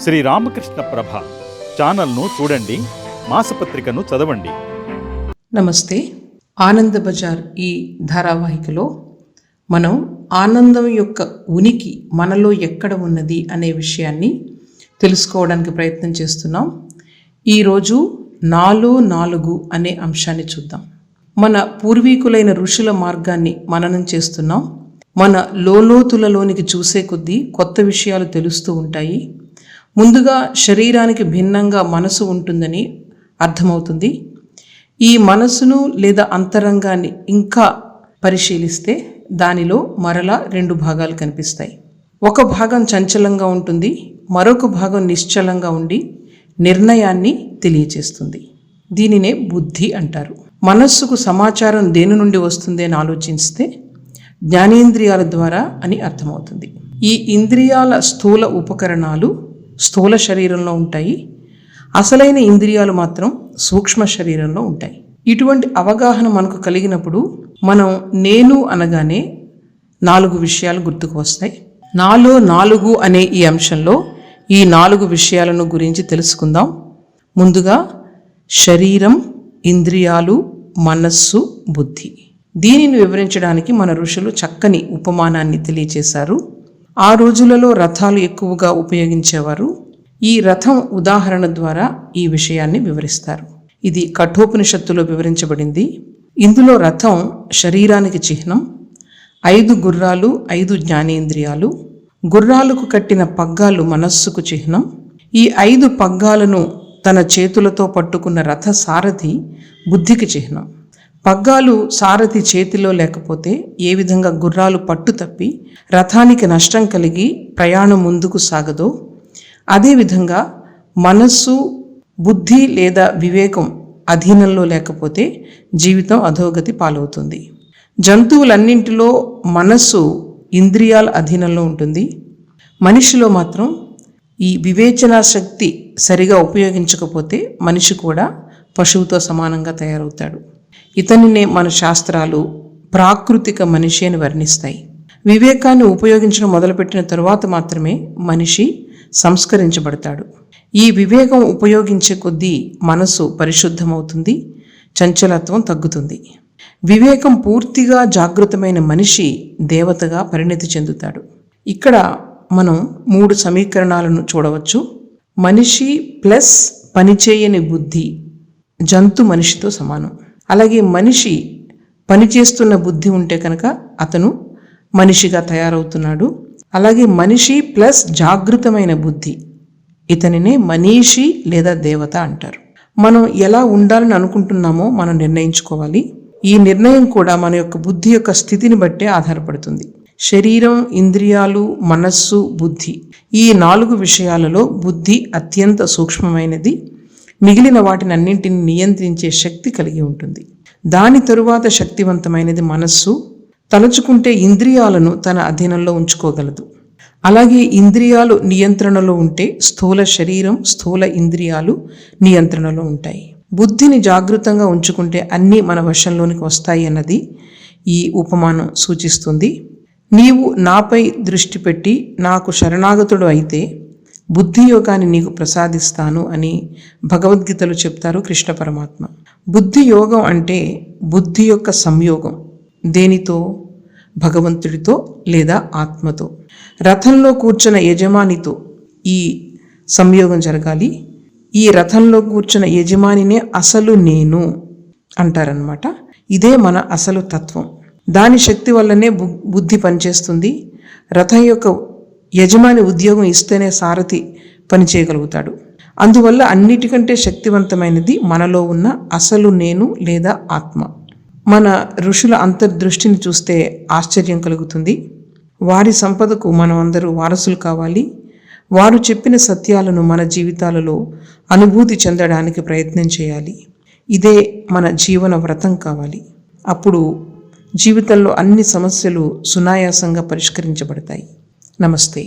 శ్రీ రామకృష్ణ ప్రభ ఛానల్ను చూడండి మాసపత్రికను చదవండి. నమస్తే. ఆనంద బజార్ ఈ ధారావాహికలో మనం ఆనందం యొక్క ఉనికి మనలో ఎక్కడ ఉన్నది అనే విషయాన్ని తెలుసుకోవడానికి ప్రయత్నం చేస్తున్నాం. ఈరోజు నాలో నాలుగు అనే అంశాన్ని చూద్దాం. మన పూర్వీకులైన ఋషుల మార్గాన్ని మననం చేస్తున్నాం. మన లోలోతులలోనికి చూసే కొద్దీ కొత్త విషయాలు తెలుస్తూ ఉంటాయి. ముందుగా శరీరానికి భిన్నంగా మనసు ఉంటుందని అర్థమవుతుంది. ఈ మనసును లేదా అంతరంగాన్ని ఇంకా పరిశీలిస్తే దానిలో మరలా రెండు భాగాలు కనిపిస్తాయి. ఒక భాగం చంచలంగా ఉంటుంది మరొక భాగం నిశ్చలంగా ఉండి నిర్ణయాన్ని తెలియచేస్తుంది. దీనినే బుద్ధి అంటారు. మనస్సుకు సమాచారం దేని నుండి వస్తుంది అని ఆలోచిస్తే జ్ఞానేంద్రియాల ద్వారా అని అర్థమవుతుంది. ఈ ఇంద్రియాల స్థూల ఉపకరణాలు స్థూల శరీరంలో ఉంటాయి. అసలైన ఇంద్రియాలు మాత్రం సూక్ష్మ శరీరంలో ఉంటాయి. ఇటువంటి అవగాహన మనకు కలిగినప్పుడు మనం నేను అనగానే నాలుగు విషయాలు గుర్తుకు వస్తాయి. నాలో నాలుగు అనే ఈ అంశంలో ఈ నాలుగు విషయాలను గురించి తెలుసుకుందాం. ముందుగా శరీరం ఇంద్రియాలు మనస్సు బుద్ధి. దీనిని వివరించడానికి మన ఋషులు చక్కని ఉపమానాన్ని తెలియచేశారు. ఆ రోజులలో రథాలు ఎక్కువగా ఉపయోగించేవారు. ఈ రథం ఉదాహరణ ద్వారా ఈ విషయాన్ని వివరిస్తారు. ఇది కఠోపనిషత్తులో వివరించబడింది. ఇందులో రథం శరీరానికి చిహ్నం ఐదు గుర్రాలు ఐదు జ్ఞానేంద్రియాలు గుర్రాలకు కట్టిన పగ్గాలు మనస్సుకు చిహ్నం. ఈ ఐదు పగ్గాలను తన చేతులతో పట్టుకున్న రథ సారథి బుద్ధికి చిహ్నం. పగ్గాలు సారథి చేతిలో లేకపోతే ఏ విధంగా గుర్రాలు పట్టు తప్పి రథానికి నష్టం కలిగి ప్రయాణం ముందుకు సాగదో అదేవిధంగా మనస్సు బుద్ధి లేదా వివేకం అధీనంలో లేకపోతే జీవితం అధోగతి పాలవుతుంది. జంతువులన్నింటిలో మనస్సు ఇంద్రియాల అధీనంలో ఉంటుంది. మనిషిలో మాత్రం ఈ వివేచనా శక్తి సరిగా ఉపయోగించకపోతే మనిషి కూడా పశువుతో సమానంగా తయారవుతాడు. ఇతనినే మన శాస్త్రాలు ప్రాకృతిక మనిషి అని వర్ణిస్తాయి. వివేకాన్ని ఉపయోగించడం మొదలుపెట్టిన తరువాత మాత్రమే మనిషి సంస్కరించబడతాడు. ఈ వివేకం ఉపయోగించే కొద్దీ మనసు పరిశుద్ధమవుతుంది చంచలత్వం తగ్గుతుంది. వివేకం పూర్తిగా జాగృతమైన మనిషి దేవతగా పరిణతి చెందుతాడు. ఇక్కడ మనం మూడు సమీకరణాలను చూడవచ్చు. మనిషి ప్లస్ పనిచేయని బుద్ధి జంతు మనిషితో సమానం. అలాగే మనిషి పనిచేస్తున్న బుద్ధి ఉంటే కనుక అతను మనిషిగా తయారవుతున్నాడు. అలాగే మనిషి ప్లస్ జాగృతమైన బుద్ధి ఇతనినే మనీషి లేదా దేవత అంటారు. మనం ఎలా ఉండాలని అనుకుంటున్నామో మనం నిర్ణయించుకోవాలి. ఈ నిర్ణయం కూడా మన యొక్క బుద్ధి యొక్క స్థితిని బట్టే ఆధారపడుతుంది. శరీరం ఇంద్రియాలు మనస్సు బుద్ధి ఈ నాలుగు విషయాలలో బుద్ధి అత్యంత సూక్ష్మమైనది. మిగిలిన వాటిని అన్నింటిని నియంత్రించే శక్తి కలిగి ఉంటుంది. దాని తరువాత శక్తివంతమైనది మనస్సు. తలుచుకుంటే ఇంద్రియాలను తన అధీనంలో ఉంచుకోగలదు. అలాగే ఇంద్రియాలు నియంత్రణలో ఉంటే స్థూల శరీరం స్థూల ఇంద్రియాలు నియంత్రణలో ఉంటాయి. బుద్ధిని జాగృతంగా ఉంచుకుంటే అన్నీ మన వశంలోనికి వస్తాయి అన్నది ఈ ఉపమానం సూచిస్తుంది. నీవు నాపై దృష్టి పెట్టి నాకు శరణాగతుడు అయితే బుద్ధి యోగాన్ని నీకు ప్రసాదిస్తాను అని భగవద్గీతలో చెప్తారు కృష్ణ పరమాత్మ. బుద్ధి యోగం అంటే బుద్ధి యొక్క సంయోగం. దేనితో? భగవంతుడితో లేదా ఆత్మతో. రథంలో కూర్చున్న యజమానితో ఈ సంయోగం జరగాలి. ఈ రథంలో కూర్చున్న యజమానినే అసలు నేను అంటారనమాట ఇదే మన అసలు తత్వం. దాని శక్తి వల్లనే బు బుద్ధి పనిచేస్తుంది. రథం యొక్క యజమాని ఉద్యోగం ఇస్తేనే సారథి పనిచేయగలుగుతాడు అందువల్ల అన్నిటికంటే శక్తివంతమైనది మనలో ఉన్న అసలు నేను లేదా ఆత్మ. మన ఋషుల అంతర్దృష్టిని చూస్తే ఆశ్చర్యం కలుగుతుంది. వారి సంపదకు మనం అందరూ వారసులు కావాలి. వారు చెప్పిన సత్యాలను మన జీవితాలలో అనుభూతి చెందడానికి ప్రయత్నం చేయాలి. ఇదే మన జీవన వ్రతం కావాలి. అప్పుడు జీవితంలో అన్ని సమస్యలు సునాయాసంగా పరిష్కరించబడతాయి. నమస్తే.